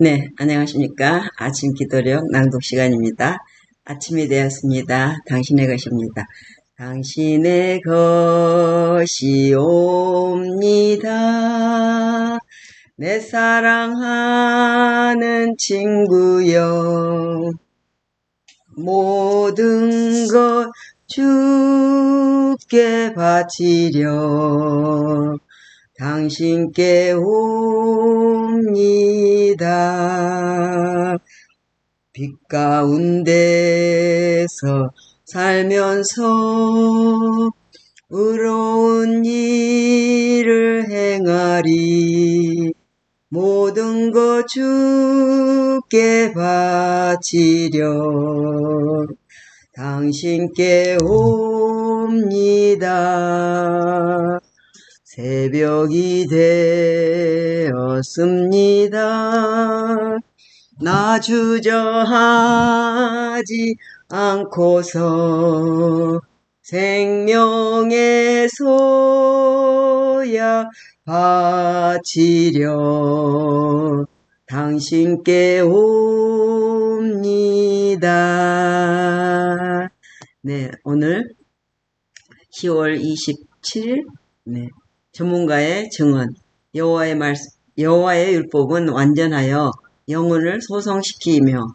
네, 안녕하십니까. 아침 기도력 낭독 시간입니다. 아침이 되었습니다. 당신의 것입니다. 당신의 것이 옵니다. 내 사랑하는 친구여. 모든 것 주께 바치려 당신께 옵니다. 빛 가운데서 살면서 의로운 일을 행하리 모든 것 주께 바치려 당신께 옵니다. 새벽이 되었습니다. 나 주저하지 않고서 생명의 소야 바치려 당신께 옵니다. 네, 오늘 10월 27일 네, 전문가의 증언 여호와의 말씀 여호와의 율법은 완전하여 영혼을 소성시키며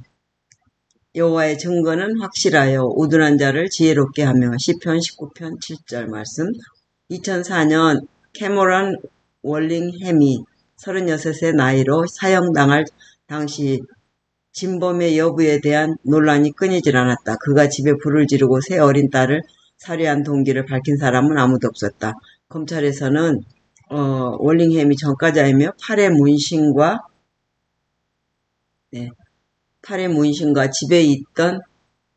여호와의 증거는 확실하여 우둔한 자를 지혜롭게 하며 시편 19편 7절 말씀 2004년 캐모런 월링햄이 36의 나이로 사형당할 당시 진범의 여부에 대한 논란이 끊이질 않았다. 그가 집에 불을 지르고 새 어린 딸을 살해한 동기를 밝힌 사람은 아무도 없었다. 검찰에서는 어, 월링햄이 전과자이며 팔의 문신과 네, 팔의 문신과 집에 있던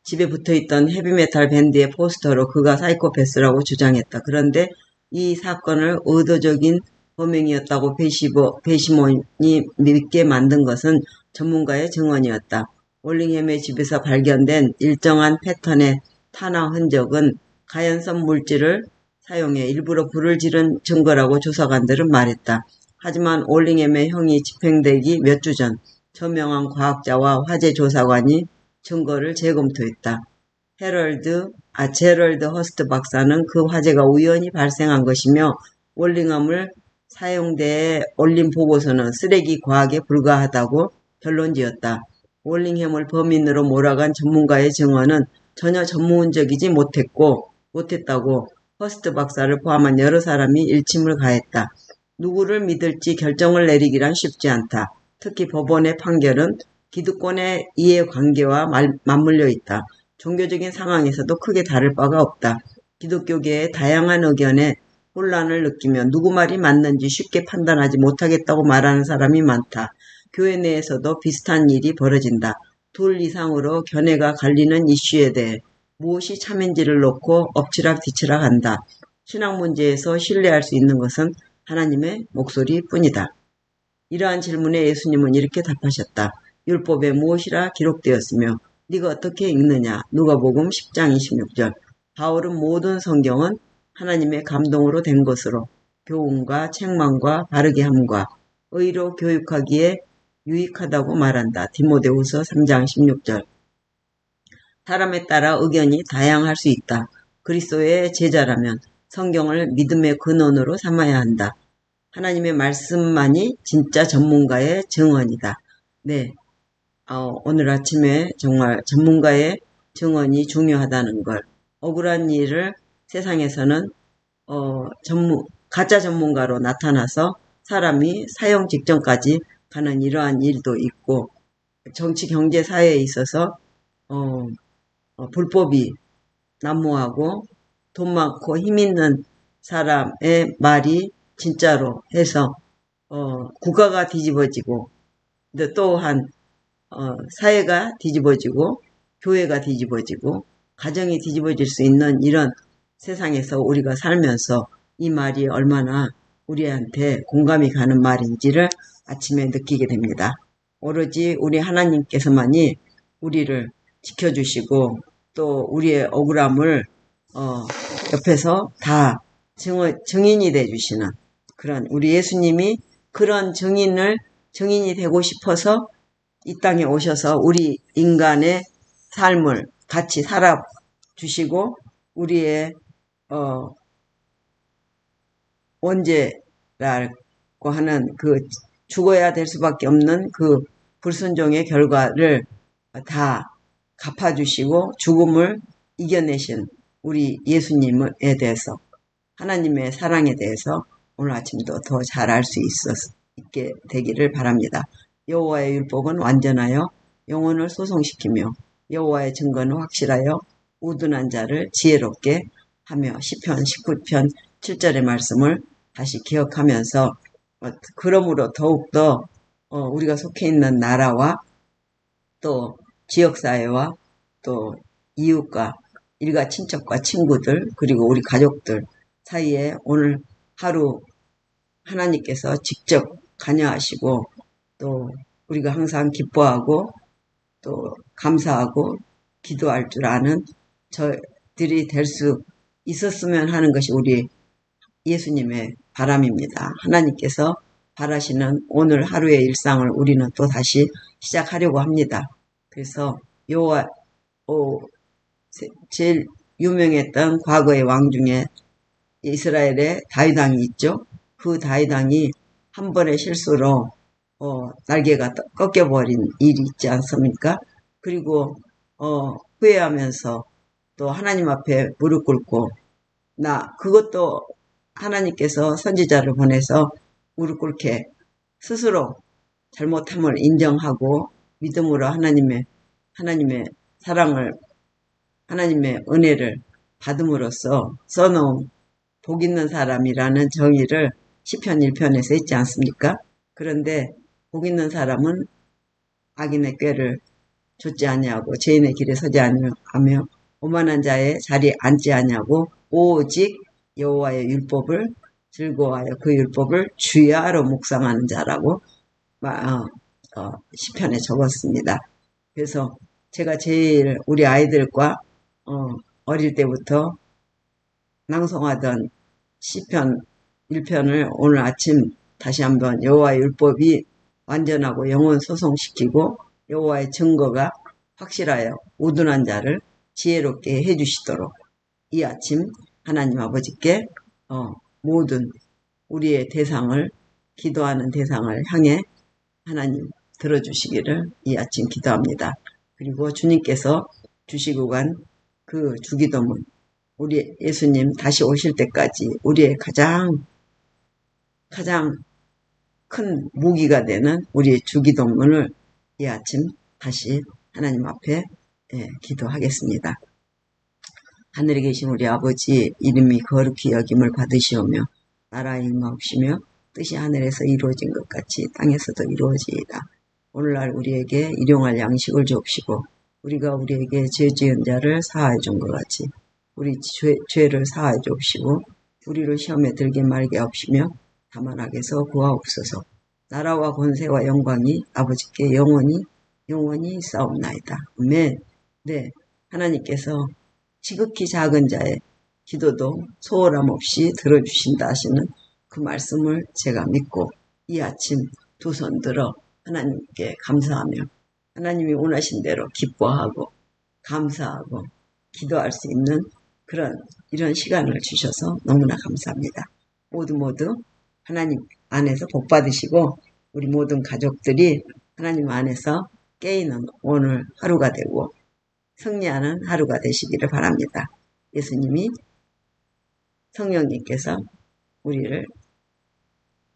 집에 붙어있던 헤비메탈 밴드의 포스터로 그가 사이코패스라고 주장했다. 그런데 이 사건을 의도적인 범행이었다고 배시보, 배시몬이 믿게 만든 것은 전문가의 증언이었다. 올링햄의 집에서 발견된 일정한 패턴의 탄화 흔적은 가연성 물질을 사용해 일부러 불을 지른 증거라고 조사관들은 말했다. 하지만 올링햄의 형이 집행되기 몇 주 전 저명한 과학자와 화재 조사관이 증거를 재검토했다. 헤럴드, 아, 제럴드 허스트 박사는 그 화재가 우연히 발생한 것이며 올링함을 사용대에 올린 보고서는 쓰레기 과학에 불과하다고 결론 지었다. 올링햄을 범인으로 몰아간 전문가의 증언은 전혀 전문적이지 못했고 못했다고 허스트 박사를 포함한 여러 사람이 일침을 가했다. 누구를 믿을지 결정을 내리기란 쉽지 않다. 특히 법원의 판결은 기득권의 이해관계와 맞물려 있다. 종교적인 상황에서도 크게 다를 바가 없다. 기독교계의 다양한 의견에 혼란을 느끼며 누구 말이 맞는지 쉽게 판단하지 못하겠다고 말하는 사람이 많다. 교회 내에서도 비슷한 일이 벌어진다. 둘 이상으로 견해가 갈리는 이슈에 대해 무엇이 참인지를 놓고 엎치락 뒤치락 한다. 신앙 문제에서 신뢰할 수 있는 것은 하나님의 목소리 뿐이다. 이러한 질문에 예수님은 이렇게 답하셨다. 율법에 무엇이라 기록되었으며 네가 어떻게 읽느냐? 누가복음 10장 26절. 바울은 모든 성경은 하나님의 감동으로 된 것으로 교훈과 책망과 바르게 함과 의로 교육하기에 유익하다고 말한다. 디모데후서 3장 16절. 사람에 따라 의견이 다양할 수 있다. 그리스도의 제자라면 성경을 믿음의 근원으로 삼아야 한다. 하나님의 말씀만이 진짜 전문가의 증언이다. 네. 어, 오늘 아침에 정말 전문가의 증언이 중요하다는 걸 억울한 일을 세상에서는 어, 전문 가짜 전문가로 나타나서 사람이 사형 직전까지 가는 이러한 일도 있고 정치 경제 사회에 있어서 어, 어, 불법이 난무하고 돈 많고 힘 있는 사람의 말이 진짜로 해서 어, 국가가 뒤집어지고 또한 어, 사회가 뒤집어지고 교회가 뒤집어지고 가정이 뒤집어질 수 있는 이런 세상에서 우리가 살면서 이 말이 얼마나 우리한테 공감이 가는 말인지를 아침에 느끼게 됩니다. 오로지 우리 하나님께서만이 우리를 지켜주시고 또 우리의 억울함을 어, 옆에서 다 증, 증인이 돼주시는 그런 우리 예수님이 그런 증인을 증인이 되고 싶어서 이 땅에 오셔서 우리 인간의 삶을 같이 살아 주시고 우리의 어 원죄라고 하는 그 죽어야 될 수밖에 없는 그 불순종의 결과를 다 갚아주시고 죽음을 이겨내신 우리 예수님에 대해서 하나님의 사랑에 대해서 오늘 아침도 더 잘 알 수 있게 되기를 바랍니다. 여호와의 율법은 완전하여 영혼을 소송시키며 여호와의 증거는 확실하여 우둔한 자를 지혜롭게 하며 시편 19편 7절의 말씀을 다시 기억하면서 어, 그러므로 더욱더 어, 우리가 속해 있는 나라와 또 지역사회와 또 이웃과 일가 친척과 친구들 그리고 우리 가족들 사이에 오늘 하루 하나님께서 직접 관여하시고 또 우리가 항상 기뻐하고 또 감사하고 기도할 줄 아는 저들이 될 수 있었으면 하는 것이 우리 예수님의 바람입니다. 하나님께서 바라시는 오늘 하루의 일상을 우리는 또 다시 시작하려고 합니다. 그래서 오, 제일 유명했던 과거의 왕 중에 이스라엘의 다이당이 있죠. 그 다이당이 한 번의 실수로 어, 날개가 꺾여버린 일이 있지 않습니까? 그리고 어, 후회하면서 또 하나님 앞에 무릎 꿇고 나 그것도 하나님께서 선지자를 보내서 무릎 꿇게 스스로 잘못함을 인정하고 믿음으로 하나님의 하나님의 사랑을 하나님의 은혜를 받음으로써 써놓은 복 있는 사람이라는 정의를 시편 1편에서 했지 않습니까? 그런데 복 있는 사람은 악인의 꾀를 좇지 아니하고 죄인의 길에 서지 아니하며 오만한 자의 자리에 앉지 아니하고 오직 여호와의 율법을 즐거워하여 그 율법을 주야로 묵상하는 자라고 어, 어, 시편에 적었습니다. 그래서 제가 제일 우리 아이들과 어, 어릴 때부터 낭송하던 시편 1편을 오늘 아침 다시 한번 여호와의 율법이 완전하고 영혼 소송시키고 여호와의 증거가 확실하여 우둔한 자를 지혜롭게 해주시도록 이 아침 하나님 아버지께 어, 모든 우리의 대상을 기도하는 대상을 향해 하나님 들어주시기를 이 아침 기도합니다. 그리고 주님께서 주시고 간 그 주기도문 우리 예수님 다시 오실 때까지 우리의 가장 가장 큰 무기가 되는 우리의 주기도문을 이 아침 다시 하나님 앞에 예, 기도하겠습니다. 하늘에 계신 우리 아버지 이름이 거룩히 여김을 받으시오며 나라의 임하옵시며 뜻이 하늘에서 이루어진 것 같이 땅에서도 이루어지이다. 오늘날 우리에게 일용할 양식을 주옵시고 우리가 우리에게 죄 지은 자를 사하여 준 것 같이 우리 죄, 죄를 사하여 주옵시고 우리를 시험에 들게 말게 하옵시며 다만 악에서 구하옵소서 나라와 권세와 영광이 아버지께 영원히 영원히 싸움나이다. 아멘. 네, 하나님께서 지극히 작은 자의 기도도 소홀함 없이 들어주신다 하시는 그 말씀을 제가 믿고 이 아침 두 손 들어 하나님께 감사하며 하나님이 원하신 대로 기뻐하고 감사하고 기도할 수 있는 그런 이런 시간을 주셔서 너무나 감사합니다. 모두 모두 하나님 안에서 복 받으시고 우리 모든 가족들이 하나님 안에서 깨이는 오늘 하루가 되고 승리하는 하루가 되시기를 바랍니다. 예수님이 성령님께서 우리를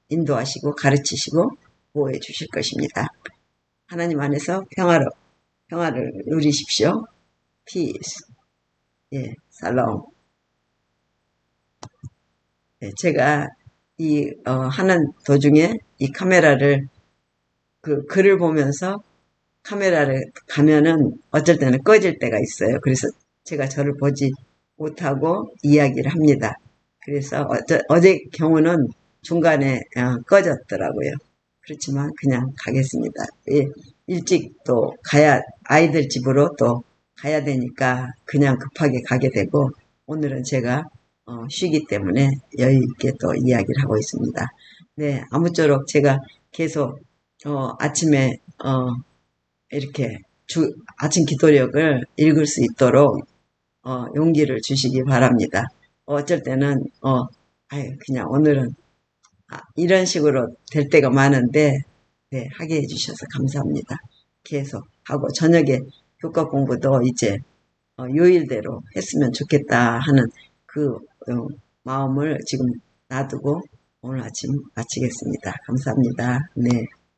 인도하시고 가르치시고 보호해 주실 것입니다. 하나님 안에서 평화로, 평화를 누리십시오. 피스. 예, 살롬. 예, 제가 이, 어, 하는 도중에 이 카메라를, 그 글을 보면서 카메라를 가면은 어쩔 때는 꺼질 때가 있어요. 그래서 제가 저를 보지 못하고 이야기를 합니다. 그래서 어제, 어제 경우는 중간에 어, 꺼졌더라고요. 그렇지만 그냥 가겠습니다. 예, 일찍 또 가야 아이들 집으로 또 가야 되니까 그냥 급하게 가게 되고 오늘은 제가 어, 쉬기 때문에 여유 있게 또 이야기를 하고 있습니다. 네, 아무쪼록 제가 계속 어, 아침에 어, 이렇게 주, 아침 기도력을 읽을 수 있도록 어, 용기를 주시기 바랍니다. 어쩔 때는 어, 아유 그냥 오늘은 아, 이런 식으로 될 때가 많은데 네, 하게 해주셔서 감사합니다. 계속 하고 저녁에 교과 공부도 이제 어, 요일대로 했으면 좋겠다 하는 그 어, 마음을 지금 놔두고 오늘 아침 마치겠습니다. 감사합니다. 네.